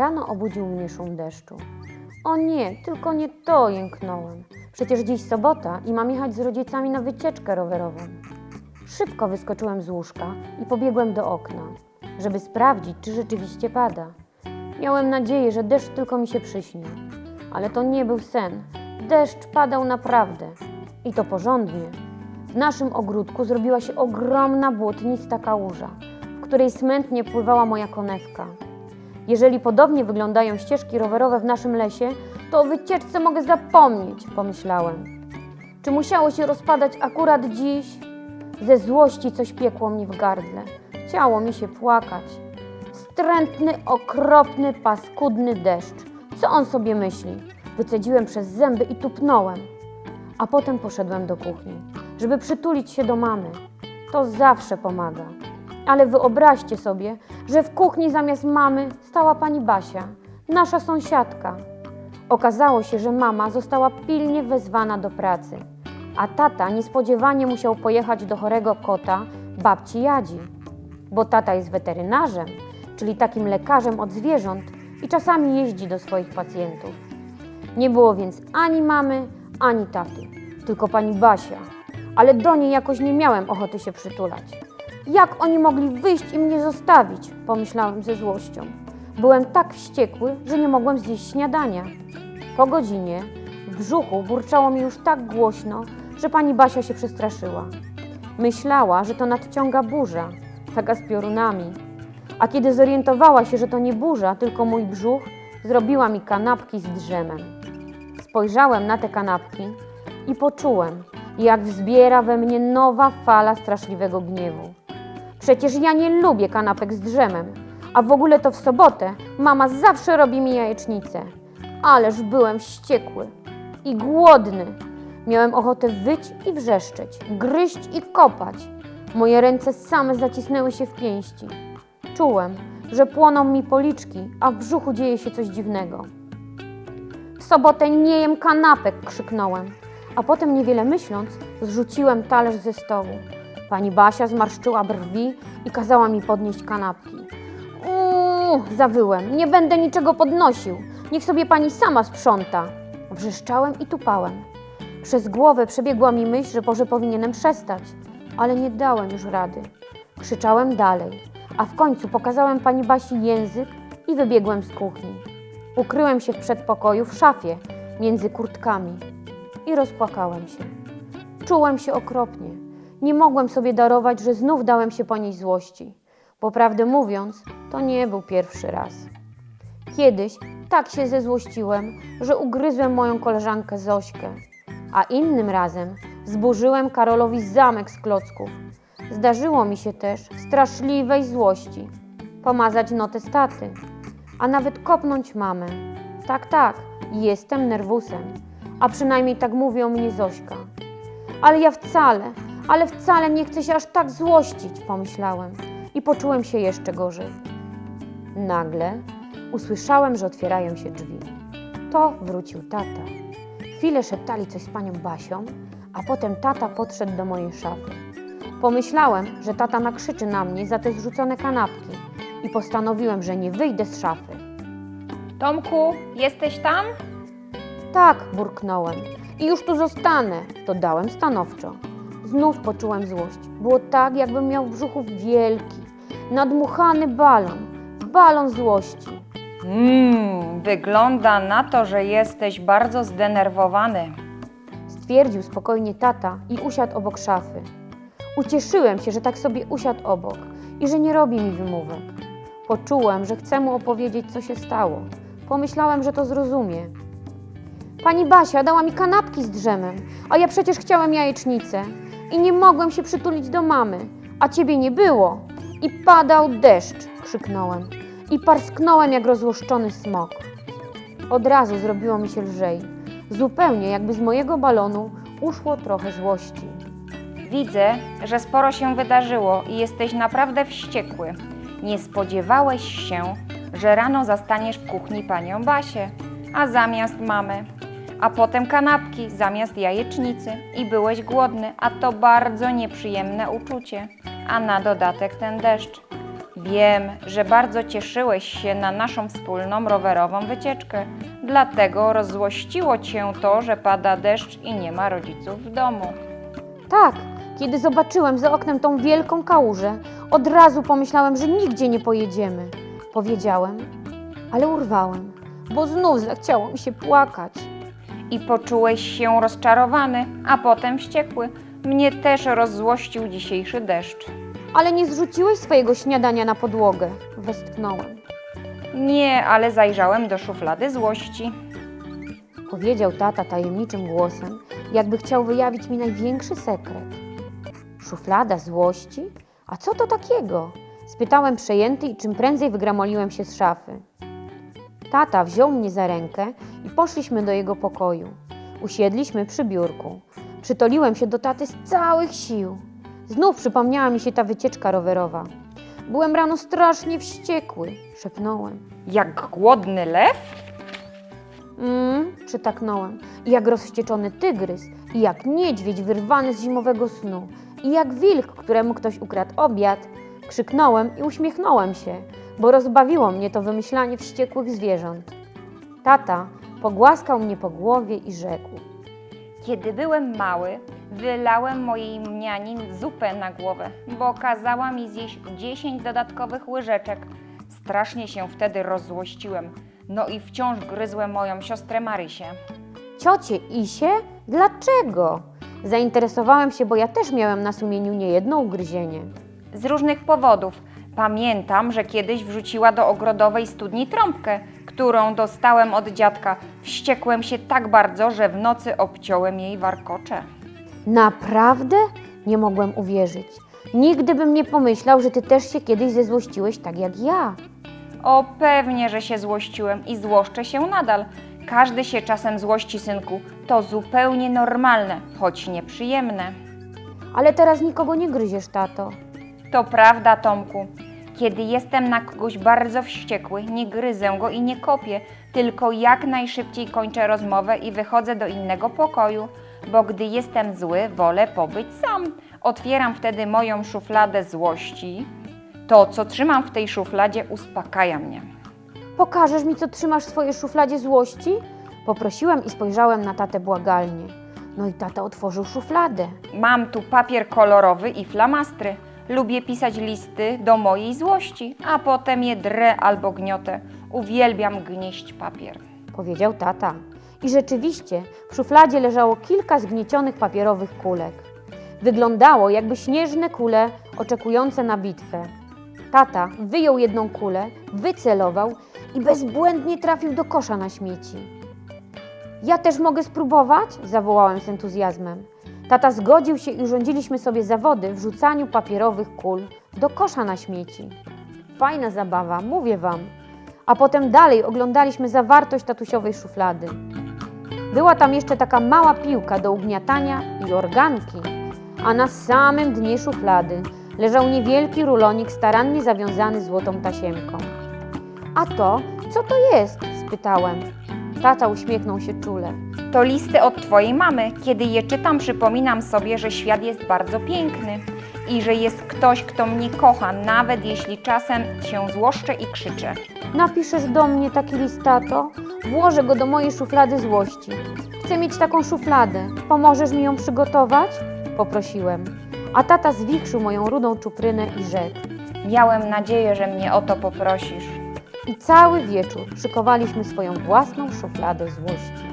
Rano obudził mnie szum deszczu. O nie, tylko nie to jęknąłem. Przecież dziś sobota i mam jechać z rodzicami na wycieczkę rowerową. Szybko wyskoczyłem z łóżka i pobiegłem do okna, żeby sprawdzić, czy rzeczywiście pada. Miałem nadzieję, że deszcz tylko mi się przyśni. Ale to nie był sen. Deszcz padał naprawdę. I to porządnie. W naszym ogródku zrobiła się ogromna błotnista kałuża, w której smętnie pływała moja konewka. Jeżeli podobnie wyglądają ścieżki rowerowe w naszym lesie, to o wycieczce mogę zapomnieć, pomyślałem. Czy musiało się rozpadać akurat dziś? Ze złości coś piekło mnie w gardle. Chciało mi się płakać. Wstrętny, okropny, paskudny deszcz. Co on sobie myśli? Wycedziłem przez zęby i tupnąłem. A potem poszedłem do kuchni, żeby przytulić się do mamy. To zawsze pomaga. Ale wyobraźcie sobie, że w kuchni zamiast mamy stała pani Basia, nasza sąsiadka. Okazało się, że mama została pilnie wezwana do pracy, a tata niespodziewanie musiał pojechać do chorego kota babci Jadzi, bo tata jest weterynarzem, czyli takim lekarzem od zwierząt i czasami jeździ do swoich pacjentów. Nie było więc ani mamy, ani taty, tylko pani Basia, ale do niej jakoś nie miałem ochoty się przytulać. Jak oni mogli wyjść i mnie zostawić? Pomyślałem ze złością. Byłem tak wściekły, że nie mogłem zjeść śniadania. Po godzinie w brzuchu burczało mi już tak głośno, że pani Basia się przestraszyła. Myślała, że to nadciąga burza, taka z piorunami. A kiedy zorientowała się, że to nie burza, tylko mój brzuch, zrobiła mi kanapki z drzemem. Spojrzałem na te kanapki i poczułem, jak wzbiera we mnie nowa fala straszliwego gniewu. Przecież ja nie lubię kanapek z drzemem, a w ogóle to w sobotę mama zawsze robi mi jajecznicę. Ależ byłem wściekły i głodny. Miałem ochotę wyć i wrzeszczeć, gryźć i kopać. Moje ręce same zacisnęły się w pięści. Czułem, że płoną mi policzki, a w brzuchu dzieje się coś dziwnego. W sobotę nie jem kanapek, krzyknąłem, a potem niewiele myśląc, zrzuciłem talerz ze stołu. Pani Basia zmarszczyła brwi i kazała mi podnieść kanapki. Uuu, zawyłem, nie będę niczego podnosił. Niech sobie pani sama sprząta. Wrzeszczałem i tupałem. Przez głowę przebiegła mi myśl, że może powinienem przestać, ale nie dałem już rady. Krzyczałem dalej, a w końcu pokazałem pani Basi język i wybiegłem z kuchni. Ukryłem się w przedpokoju w szafie między kurtkami i rozpłakałem się. Czułem się okropnie. Nie mogłem sobie darować, że znów dałem się po niej złości. Bo prawdę mówiąc, to nie był pierwszy raz. Kiedyś tak się zezłościłem, że ugryzłem moją koleżankę Zośkę, a innym razem zburzyłem Karolowi zamek z klocków. Zdarzyło mi się też straszliwej złości pomazać notę staty, a nawet kopnąć mamę. Tak, tak, jestem nerwusem, a przynajmniej tak mówi o mnie Zośka. Ale ja wcale, ale wcale nie chcę się aż tak złościć, pomyślałem i poczułem się jeszcze gorzej. Nagle usłyszałem, że otwierają się drzwi. To wrócił tata. Chwilę szeptali coś z panią Basią, a potem tata podszedł do mojej szafy. Pomyślałem, że tata nakrzyczy na mnie za te zrzucone kanapki i postanowiłem, że nie wyjdę z szafy. Tomku, jesteś tam? Tak, burknąłem. I już tu zostanę, dodałem stanowczo. Znów poczułem złość. Było tak, jakbym miał w brzuchu wielki, nadmuchany balon. Balon złości. Mmm, wygląda na to, że jesteś bardzo zdenerwowany. Stwierdził spokojnie tata i usiadł obok szafy. Ucieszyłem się, że tak sobie usiadł obok i że nie robi mi wymówek. Poczułem, że chcę mu opowiedzieć, co się stało. Pomyślałem, że to zrozumie. Pani Basia dała mi kanapki z drzemem, a ja przecież chciałem jajecznicę i nie mogłem się przytulić do mamy, a ciebie nie było. I padał deszcz, krzyknąłem i parsknąłem jak rozłoszczony smok. Od razu zrobiło mi się lżej, zupełnie jakby z mojego balonu uszło trochę złości. Widzę, że sporo się wydarzyło i jesteś naprawdę wściekły. Nie spodziewałeś się, że rano zastaniesz w kuchni panią Basię, a zamiast mamy, a potem kanapki zamiast jajecznicy i byłeś głodny, a to bardzo nieprzyjemne uczucie, a na dodatek ten deszcz. Wiem, że bardzo cieszyłeś się na naszą wspólną rowerową wycieczkę. Dlatego rozzłościło cię to, że pada deszcz i nie ma rodziców w domu. Tak, kiedy zobaczyłem za oknem tą wielką kałużę, od razu pomyślałem, że nigdzie nie pojedziemy. Powiedziałem, ale urwałem, bo znów zachciało mi się płakać. I poczułeś się rozczarowany, a potem wściekły. Mnie też rozzłościł dzisiejszy deszcz. Ale nie zrzuciłeś swojego śniadania na podłogę, westchnąłem. Nie, ale zajrzałem do szuflady złości. Powiedział tata tajemniczym głosem, jakby chciał wyjawić mi największy sekret. Szuflada złości? A co to takiego? Spytałem przejęty i czym prędzej wygramoliłem się z szafy. Tata wziął mnie za rękę i poszliśmy do jego pokoju. Usiedliśmy przy biurku. Przytoliłem się do taty z całych sił. Znów przypomniała mi się ta wycieczka rowerowa. Byłem rano strasznie wściekły, szepnąłem. Jak głodny lew? Mm, przytaknąłem. I jak rozwścieczony tygrys, i jak niedźwiedź wyrwany z zimowego snu, i jak wilk, któremu ktoś ukradł obiad. Krzyknąłem i uśmiechnąłem się, bo rozbawiło mnie to wymyślanie wściekłych zwierząt. Tata pogłaskał mnie po głowie i rzekł. Kiedy byłem mały, wylałem mojej mniani zupę na głowę, bo kazała mi zjeść 10 dodatkowych łyżeczek. Strasznie się wtedy rozzłościłem. No i wciąż gryzłem moją siostrę Marysię. Ciocie Isie? Dlaczego? Zainteresowałem się, bo ja też miałem na sumieniu niejedno ugryzienie. Z różnych powodów. Pamiętam, że kiedyś wrzuciła do ogrodowej studni trąbkę, którą dostałem od dziadka. Wściekłem się tak bardzo, że w nocy obciąłem jej warkocze. Naprawdę? Nie mogłem uwierzyć. Nigdy bym nie pomyślał, że ty też się kiedyś zezłościłeś tak jak ja. O, pewnie, że się złościłem i złoszczę się nadal. Każdy się czasem złości, synku. To zupełnie normalne, choć nieprzyjemne. Ale teraz nikogo nie gryziesz, tato. To prawda, Tomku. Kiedy jestem na kogoś bardzo wściekły, nie gryzę go i nie kopię, tylko jak najszybciej kończę rozmowę i wychodzę do innego pokoju, bo gdy jestem zły, wolę pobyć sam. Otwieram wtedy moją szufladę złości. To, co trzymam w tej szufladzie, uspokaja mnie. Pokażesz mi, co trzymasz w swojej szufladzie złości? Poprosiłem i spojrzałem na tatę błagalnie. No i tata otworzył szufladę. Mam tu papier kolorowy i flamastry. Lubię pisać listy do mojej złości, a potem je drę albo gniotę. Uwielbiam gnieść papier. Powiedział tata. I rzeczywiście w szufladzie leżało kilka zgniecionych papierowych kulek. Wyglądało jakby śnieżne kule oczekujące na bitwę. Tata wyjął jedną kulę, wycelował i bezbłędnie trafił do kosza na śmieci. Ja też mogę spróbować? zawołałem z entuzjazmem. Tata zgodził się i urządziliśmy sobie zawody w rzucaniu papierowych kul do kosza na śmieci. Fajna zabawa, mówię wam. A potem dalej oglądaliśmy zawartość tatusiowej szuflady. Była tam jeszcze taka mała piłka do ugniatania i organki, a na samym dnie szuflady leżał niewielki rulonik starannie zawiązany złotą tasiemką. A to, co to jest? spytałem. Tata uśmiechnął się czule. To listy od Twojej mamy. Kiedy je czytam, przypominam sobie, że świat jest bardzo piękny i że jest ktoś, kto mnie kocha, nawet jeśli czasem się złoszczę i krzyczę. Napiszesz do mnie taki list, tato? Włożę go do mojej szuflady złości. Chcę mieć taką szufladę. Pomożesz mi ją przygotować? Poprosiłem. A tata zwichrzył moją rudą czuprynę i rzekł. Miałem nadzieję, że mnie o to poprosisz. I cały wieczór szykowaliśmy swoją własną szufladę złości.